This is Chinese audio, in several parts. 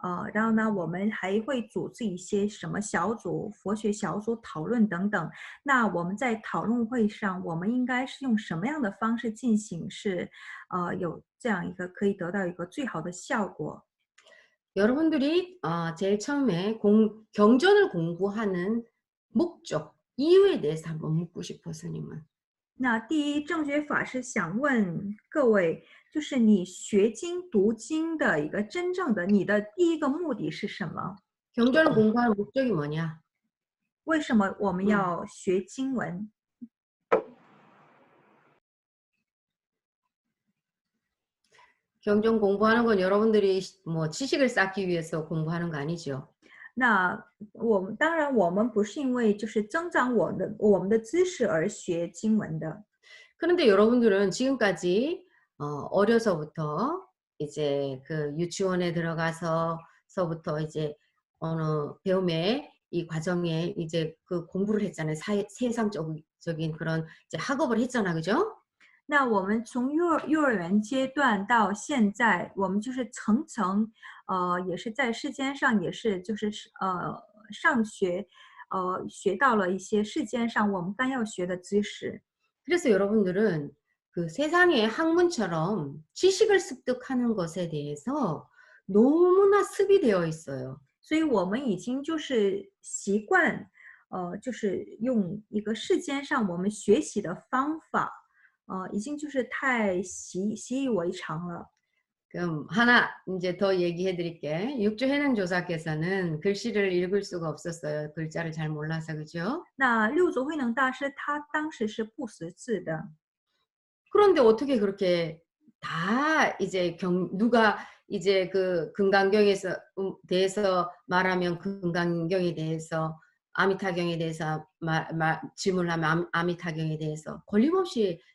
呃，然后呢，我们还会组织一些什么小组、佛学小组讨论等等。那我们在讨论会上，我们应该是用什么样的方式进行，是呃有这样一个可以得到一个最好的效果？ 여러분들이 어, 제일 처음에 공, 경전을 공부하는 목적, 이유에 대해서 한번 묻고 싶어 스님은. 那第一，正觉法师想问各位，就是你学经读经的一个真正的你的第一个目的是什么？ 경전을 공부하는 목적이 뭐냐? 为什么我们嗯要学经文？ 경전 공부하는 건 여러분들이 시- 뭐 지식을 쌓기 위해서 공부하는 거 아니죠. 那我们当然，我们不是因为就是增长我的我们的知识而学经文的。 그런데 여러분들은 지금까지 어, 어려서부터 이제 그 유치원에 들어가서서부터 이제 어느 배움의 이 과정에 이제 그 공부를 했잖아요. 사, 세상적인 그런 이제 학업을 했잖아, 그죠? 那我们从幼儿幼儿园阶段到现在，我们就是层层，呃，也是在世间上也是就是呃上学，呃学到了一些世间上我们该要学的知识。 그래서 여러분들은 그 세상의 학문처럼 지식을 습득하는 것에 대해서 너무나 습이되어 있어요. 所以我们已经就是习惯，呃，就是用一个世间上我们学习的方法， 呃，已经就是太习习以为常了。 그럼 하나 이제 더 얘기해 드릴게. 육주 해능 조사께서는 글씨를 읽을 수가 없었어요. 글자를 잘 몰라서 그죠? 那六祖慧能大师他当时是不识字的， 그런데 어떻게 그렇게 다 이제 경 누가 이제 그 금강경에서 음, 대해서 말하면 금강경에 대해서 아미타경에 대해서 마, 마, 질문하면 아, 아미타경에 대해서 걸림없이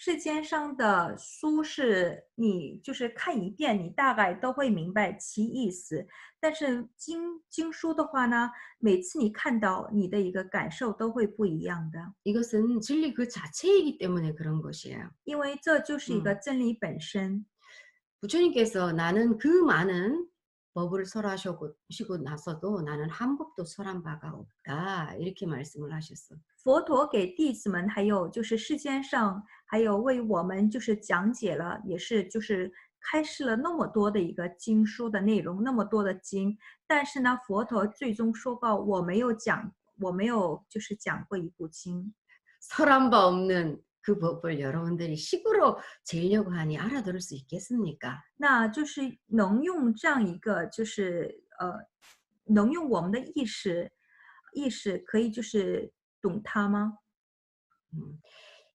世间上的书是你就是看一遍，你大概都会明白其意思。但是经经书的话呢，每次你看到，你的一个感受都会不一样的， 이것은 진리 그 자체이기 때문에 그런 것이에요. 因为这就是一个嗯真理本身。 부처님께서 나는 그 많은 법을 설하시고 시고 나서도 나는 한 법도 설한 바가 없다 이렇게 말씀을 하셨어. 佛陀给弟子们，还有就是世间上， 还有为我们就是讲解了，也是就是开示了那么多的一个经书的内容，那么多的经。但是呢，佛陀最终说告我没有讲，我没有就是讲过一部经。 설한 바 없는 그 법을 여러분들이 식으로 재려고 하니 알아들을 수 있겠습니까? 那就是能用这样一个，就是呃，能用我们的意识，意识可以就是懂它吗？ 음.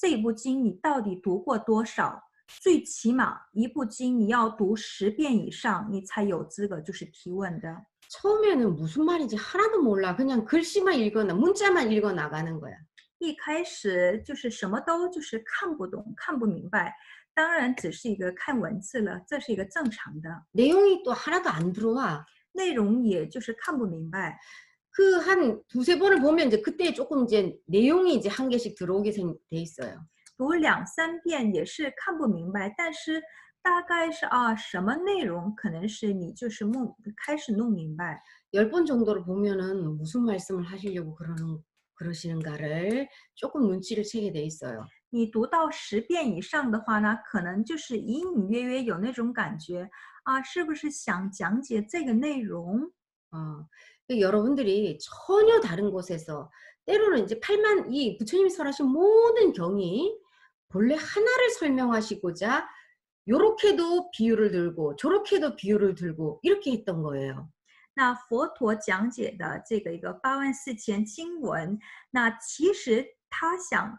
这部经你到底读过多少？最起码一部经你要读十遍以上，你才有资格就是提问的。 처음에는 무슨 말인지 하나도 몰라. 그냥 글씨만 읽어 나 문자만 읽어 나가는 거야. 一开始就是什么都就是看不懂、看不明白，当然只是一个看文字了，这是一个正常的。 내용이 또 하나도 안 들어와. 内容也就是看不明白。 그 그 한 두세 번을 보면 이제 그때 조금 이제 내용이 이제 한 개씩 들어오게 생- 돼 있어요. 读两三遍也是看不明白，但是大概是啊什么内容，可能是你就是梦开始弄明白。 열 번 정도를 보면은 무슨 말씀을 하시려고 그러는 그러시는가를 조금 눈치를 채게 돼 있어요. 你读到十遍以上的话呢，可能就是隐隐约约有那种感觉啊，是不是想讲解这个内容？ 어, 그 여러분들이 전혀 다른 곳에서 때로는 이제 8만 이 부처님이 설하신 모든 경이 본래 하나를 설명하시고자 요렇게도 비유를 들고 저렇게도 비유를 들고 이렇게 했던 거예요. 那佛陀讲解的这个一个八万四千经文，那其实他想，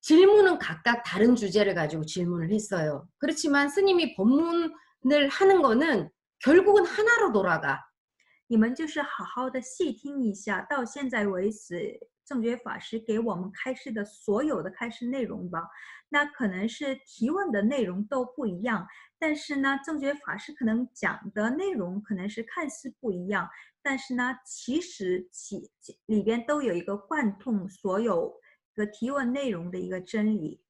질문은 각각 다른 주제를 가지고 질문을 했어요. 그렇지만 스님이 법문을 하는 거는 결국은 하나로 돌아가. 你们就是好好的细听一下，到现在为止，正觉法师给我们开示的所有的开示内容吧。那可能是提问的内容都不一样，但是呢，正觉法师可能讲的内容可能是看似不一样，但是呢，其实其其里边都有一个贯通所有 个提问内容的一个真理。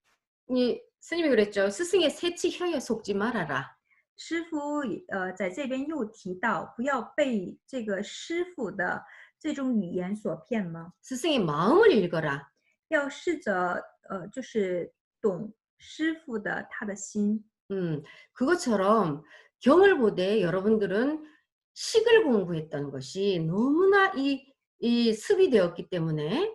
이 스님이 그랬죠. 스승의 새치 혀에 속지 말아라. 师傅呃在这边又提到，不要被这个师傅的这种语言所骗吗？ 스승의 마음을 읽어라. 要试着呃，就是懂师傅的他的心。 음, 그것처럼 경을 보되 여러분들은 식을 공부했던 것이 너무나 이, 이 습이 되었기 때문에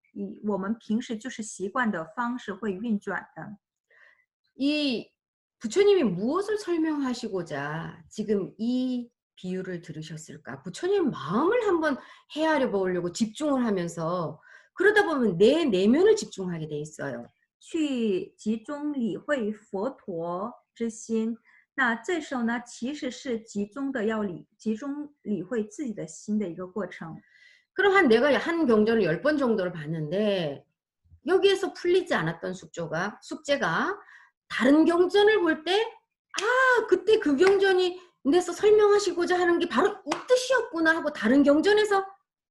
以我们平时就是习惯的方式会运转的。 이 부처님이 무엇을 설명하시고자 지금 이 비유를 들으셨을까? 부처님 마음을 한번 헤아려 보려고 집중을 하면서 그러다 보면 내 내면을 집중하게 돼 있어요. 去集中理会佛陀之心。那这时候呢，其实是集中的要理集中理会自己的心的一个过程。 그럼 한 내가 한 경전을 열 번 정도를 봤는데 여기에서 풀리지 않았던 숙제가 숙제가 다른 경전을 볼 때 아, 그때 그 경전이 내서 설명하시고자 하는 게 바로 이 뜻이었구나 하고 다른 경전에서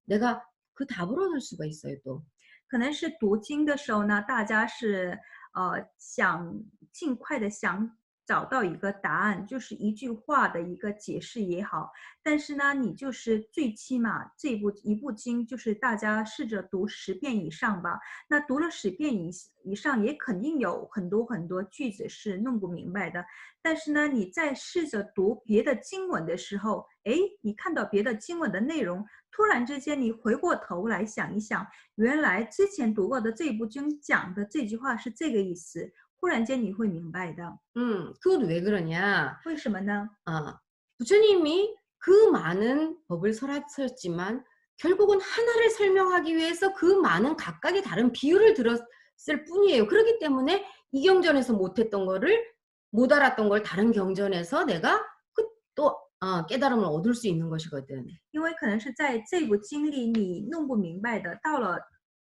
내가 그 답을 얻을 수가 있어요, 또. 可能是读经的时候呢，大家是呃想尽快的想 找到一个答案，就是一句话的一个解释也好。但是呢，你就是最起码这部一部经，就是大家试着读十遍以上吧。那读了十遍以以上，也肯定有很多很多句子是弄不明白的。但是呢，你在试着读别的经文的时候，哎，你看到别的经文的内容，突然之间你回过头来想一想，原来之前读过的这部经讲的这句话是这个意思，忽然间你会明白的。 음, 그건 왜 그러냐? 为什么呢？ 아, 부처님이 그 많은 법을 설하셨지만 결국은 하나를 설명하기 위해서 그 많은 각각의 다른 비유를 들었을 뿐이에요. 그렇기 때문에 이 경전에서 못했던 거를 못 알았던 걸 다른 경전에서 내가 그 또 어, 깨달음을 얻을 수 있는 것이거든. 因为可能是在这部经历你弄不明白的，到了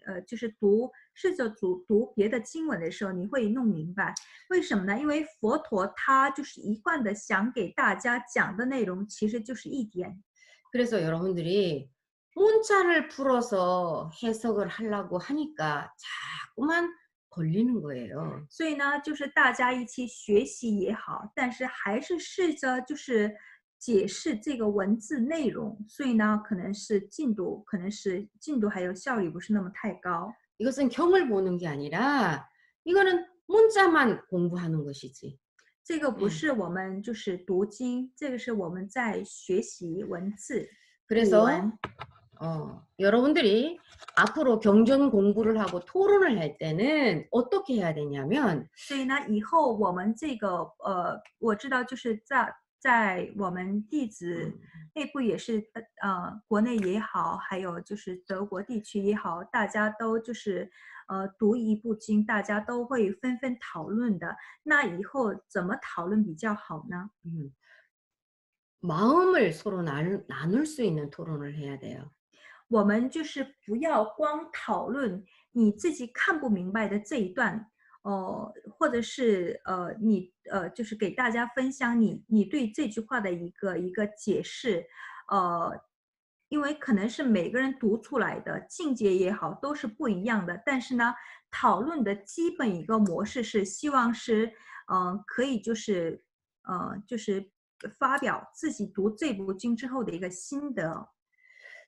呃，就是读试着读读别的经文的时候，你会弄明白为什么呢？因为佛陀他就是一贯的想给大家讲的内容，其实就是一点。 그래서 여러분들이 문자를 풀어서 해석을 하려고 하니까 자꾸만 걸리는 거예요. 所以呢，就是大家一起学习也好，但是还是试着就是 解释这个文字内容，所以呢，可能是进度，可能是进度还有效率不是那么太高。 이것은 경을 보는 게 아니라 이거는 문자만 공부하는 것이지. 这个不嗯是我们就是读经，这个是我们在学习文字。 그래서 文 어, 여러분들이 앞으로 경전 공부를 하고 토론을 할 때는 어떻게 해야 되냐면 所以呢，以后我们这个呃，我知道就是在 在我们弟子内部也是呃，国内也好，还有就是德国地区也好，大家都就是呃读一部经，大家都会纷纷讨论的。那以后怎么讨论比较好呢？ 음, 마음을 서로 나눌, 나눌 수 있는 토론을 해야 돼요. 我们就是不要光讨论你自己看不明白的这一段， 呃，或者是呃，你呃，就是给大家分享你你对这句话的一个一个解释，呃，因为可能是每个人读出来的境界也好都是不一样的，但是呢，讨论的基本一个模式是希望是，嗯、可以就是呃，就是发表自己读这部经之后的一个心得。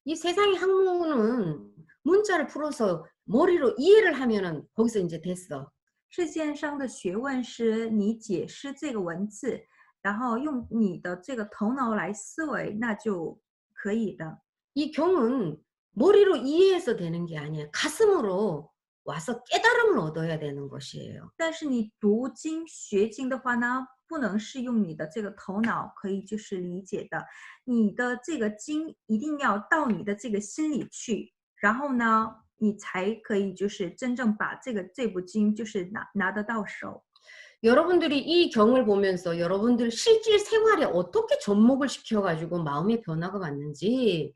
이 세상의 학문은 문자를 풀어서 머리로 이해를 하면은 거기서 이제 됐어. 世界上的学问是你解释这个文字，然后用你的这个头脑来思维，那就可以的。 이 경은 머리로 이해해서 되는 게 아니야. 가슴으로 와서 깨달음을 얻어야 되는 것이에요. 但是你读经学经的话呢，不能是用你的这个头脑可以就是理解的，你的这个经一定要到你的这个心里去，然后呢， 你才可以就是真正把这个这部经就是拿拿得到手。 여러분들이 이 경을 보면서 여러분들 실질 생활에 어떻게 접목을 시켜가지고 마음의 변화가 왔는지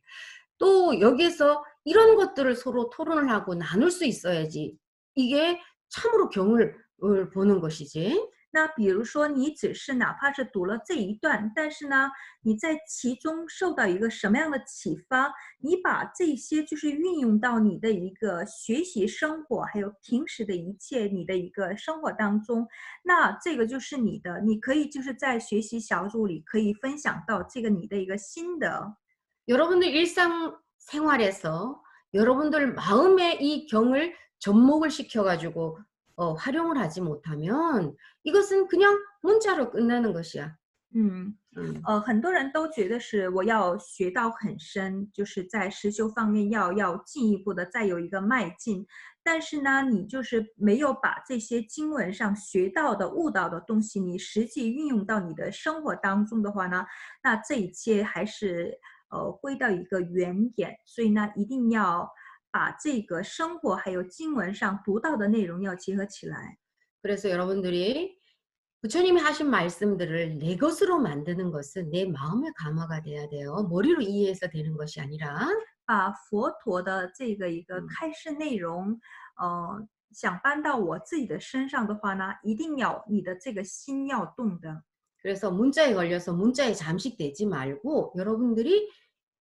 또 여기에서 이런 것들을 서로 토론을 하고 나눌 수 있어야지 이게 참으로 경을 을 보는 것이지. 那比如说，你只是哪怕是读了这一段，但是呢，你在其中受到一个什么样的启发，你把这些就是运用到你的一个学习生活，还有平时的一切你的一个生活当中，那这个就是你的，你可以就是在学习小组里可以分享到这个你的一个心得。 여러분들 일상 생활에서 여러분들 마음의 이 경을 접목을 시켜가지고 어, 활용을 하지 못하면 이것은 그냥 문자로 끝나는 것이야. 嗯。 음. 呃，很多人都觉得是我要学到很深，就是在实修方面要要进一步的再有一个迈进。但是呢，你就是没有把这些经文上学到的、悟到的东西，你实际运用到你的生活当中的话呢，那这一切还是呃归到一个原点。所以呢，一定要 把这个生活还有经文上读到的内容要结合起来。 그래서 여러분들이 부처님이 하신 말씀들을 내 것으로 만드는 것은 내 마음의 감화가 돼야 돼요. 머리로 이해해서 되는 것이 아니라 把佛陀的这个一个嗯开示内容，呃，想搬到我自己的身上的话呢，一定要你的这个心要动的。 그래서 문자에 걸려서 문자에 잠식되지 말고 여러분들이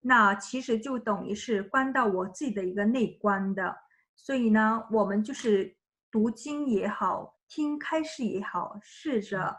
那其实就等于是观到我自己的一个内观的。所以呢，我们就是读经也好， 听开示也好，试着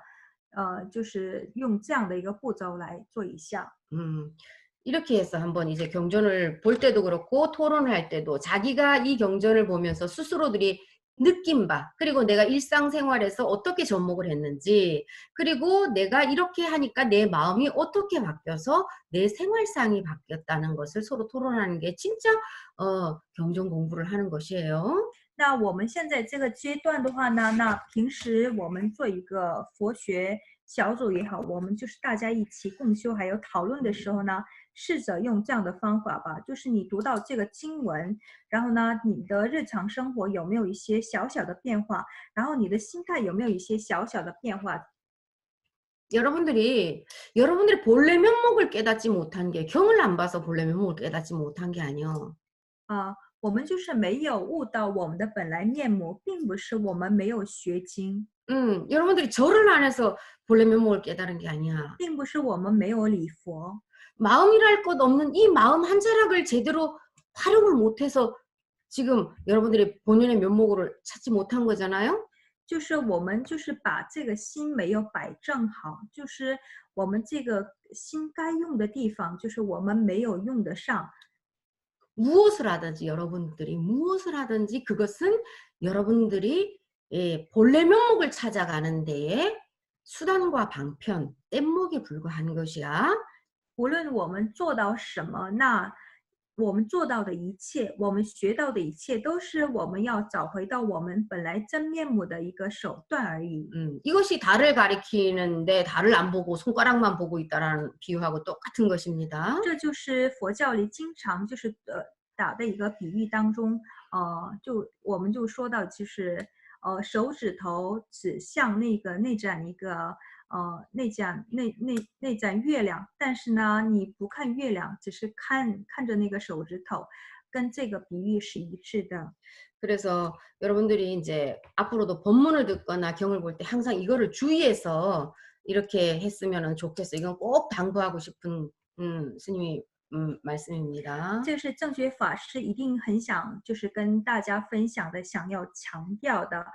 呃就是用这样的一个步骤来做一下。 음, 이렇게 해서 한번 이제 경전을 볼 때도 그렇고 토론을 할 때도 자기가 이 경전을 보면서 스스로들이 느낀 바 그리고 내가 일상생활에서 어떻게 접목을 했는지 그리고 내가 이렇게 하니까 내 마음이 어떻게 바뀌어서 내 생활상이 바뀌었다는 것을 서로 토론하는 게 진짜 어, 경전 공부를 하는 것이에요. 那我们现在这个阶段的话呢，那平时我们做一个佛学小组也好，我们就是大家一起共修还有讨论的时候呢， 试着用这样的方法吧，就是你读到这个经文，然后呢，你的日常生活有没有一些小小的变化，然后你的心态有没有一些小小的变化， 여러분들이 여러분들이 본래 면목을 깨닫지 못한 게 경을 안 봐서 본래 면목을 깨닫지 못한 게 아니요. 啊、我们就是没有悟到我们的本来面目，并不是我们没有学经， 음, 여러분들이 절을 안 해서 본래 면목을 깨달은 게 아니야. 并不是我们没有礼佛， 마음이랄 것 없는 이 마음 한 자락을 제대로 활용을 못해서 지금 여러분들이 본연의 면목을 찾지 못한 거잖아요. 就是我们就是把这个心没有摆正好，就是我们这个心该用的地方，就是我们没有用得上。 무엇을 하든지 여러분들이 무엇을 하든지 그것은 여러분들이 예, 본래 면목을 찾아가는 데에 수단과 방편, 뗏목에 불과한 것이야. 无论我们做到什么，那我们做到的一切，我们学到的一切，都是我们要找回到我们本来真面目的一个手段而已。 음, 이것이 달을 가리키는데 달을 안 보고 손가락만 보고 있다라는 비유하고 똑같은 것입니다. 这就是佛教里经常就是呃打的一个比喻当中，呃，就我们就说到，就是呃手指头指向那个那盏一个 呃那盏那那那盏月亮，但是呢你不看月亮，只是看看着那个手指头，跟这个比喻是一致的。 그래서 여러분들이 이제 앞으로도 본문을 듣거나 경을 볼 때 항상 이거를 주의해서 이렇게 했으면 좋겠어. 이건 꼭 당부하고 싶은 음, 스님이 음, 말씀입니다. 这是正觉法师一定很想就是跟大家分享的，想要强调的。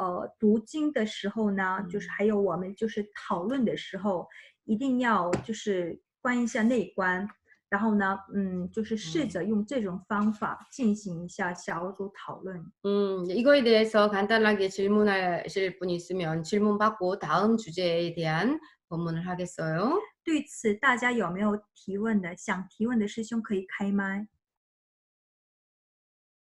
呃，读经的时候呢，就是嗯还有我们就是讨论的时候，一定要就是观一下内观，然后呢，嗯，就是试嗯着用这种方法进行一下小组讨论。 음, 이거에 대해서 간단하게 질문하실 분 있으면 질문 받고 다음 주제에 대한 본문을 하겠어요. 对此，大家有没有提问的？想提问的师兄可以开麦。